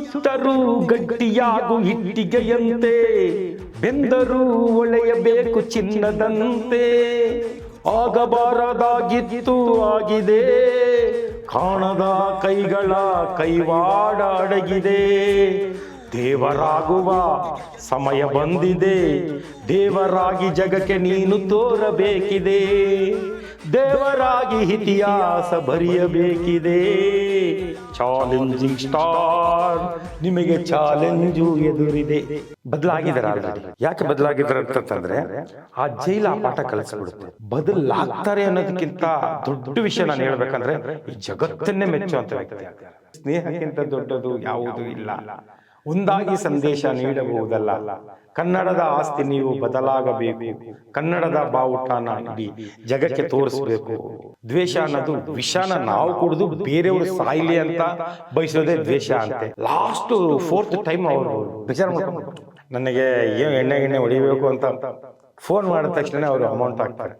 ಸುಟ್ಟರೂ ಗಟ್ಟಿಯಾಗು ಇಟ್ಟಿಗೆಯಂತೆ ಬೆಂದರೂ ಒಳೆಯಬೇಕು ಚಿನ್ನದಂತೆ. ಆಗಬಾರದಾಗಿತ್ತು, ಆಗಿದೆ. ಕಾಣದ ಕೈಗಳ ಕೈವಾಡ ಅಡಗಿದೆ. ದೇವರಾಗುವ ಸಮಯ ಬಂದಿದೆ. ದೇವರಾಗಿ ಜಗಕ್ಕೆ ನೀನು ತೋರಬೇಕಿದೆ. ದೇವರಾಗಿ ಇತಿಹಾಸ ಬರೆಯಬೇಕಿದೆ. ಚಾಲೆಂಜಿಂಗ್ ಸ್ಟಾರ್ ನಿಮಗೆ ಚಾಲೆಂಜು ಎದುರಿದೆ. ಬದಲಾಗಿದ್ದಾರೆ ಯಾಕೆ ಬದಲಾಗಿದ್ದಾರೆ ಅಂತಂದ್ರೆ ಆ ಜೈಲ ಆ ಪಾಠ ಕಲಿಸ್ಬಿಡುತ್ತೆ. ಬದಲಾಗ್ತಾರೆ ಅನ್ನೋದಕ್ಕಿಂತ ದೊಡ್ಡ ವಿಷಯ ನಾನು ಹೇಳ್ಬೇಕಂದ್ರೆ ಈ ಜಗತ್ತನ್ನೇ ಮೆಚ್ಚುವಂತ ವ್ಯಕ್ತಿ ಸ್ನೇಹಕ್ಕಿಂತ ದೊಡ್ಡದು ಯಾವುದು ಇಲ್ಲ. ಒಂದಾಗಿ ಸಂದೇಶ ನೀಡಬಹುದಲ್ಲ. ಕನ್ನಡದ ಆಸ್ತಿ ನೀವು ಬದಲಾಗಬೇಕು. ಕನ್ನಡದ ಬಾವುಟನ ಇಡೀ. ಜಗಕ್ಕೆ ತೋರಿಸಬೇಕು. ದ್ವೇಷ ಅನ್ನೋದು ವಿಷಾನ ನಾವು ಕುಡಿದು ಬೇರೆಯವರು ಸಾಯ್ಲಿ ಅಂತ ಬಯಸೋದೇ ದ್ವೇಷ ಅಂತೆ. ಲಾಸ್ಟ್ ಫೋರ್ತ್ ಟೈಮ್ ಅವರು ಬೇಜಾರು ಮಾಡ್ಕೊಂಡು ನನಗೆ ಏನು ಎಣ್ಣೆ ಗಿಣ್ಣೆ ಹೊಡಿಬೇಕು ಅಂತ ಫೋನ್ ಮಾಡಿದ ತಕ್ಷಣ ಅವರು ಅಮೌಂಟ್ ಹಾಕ್ತಾರೆ.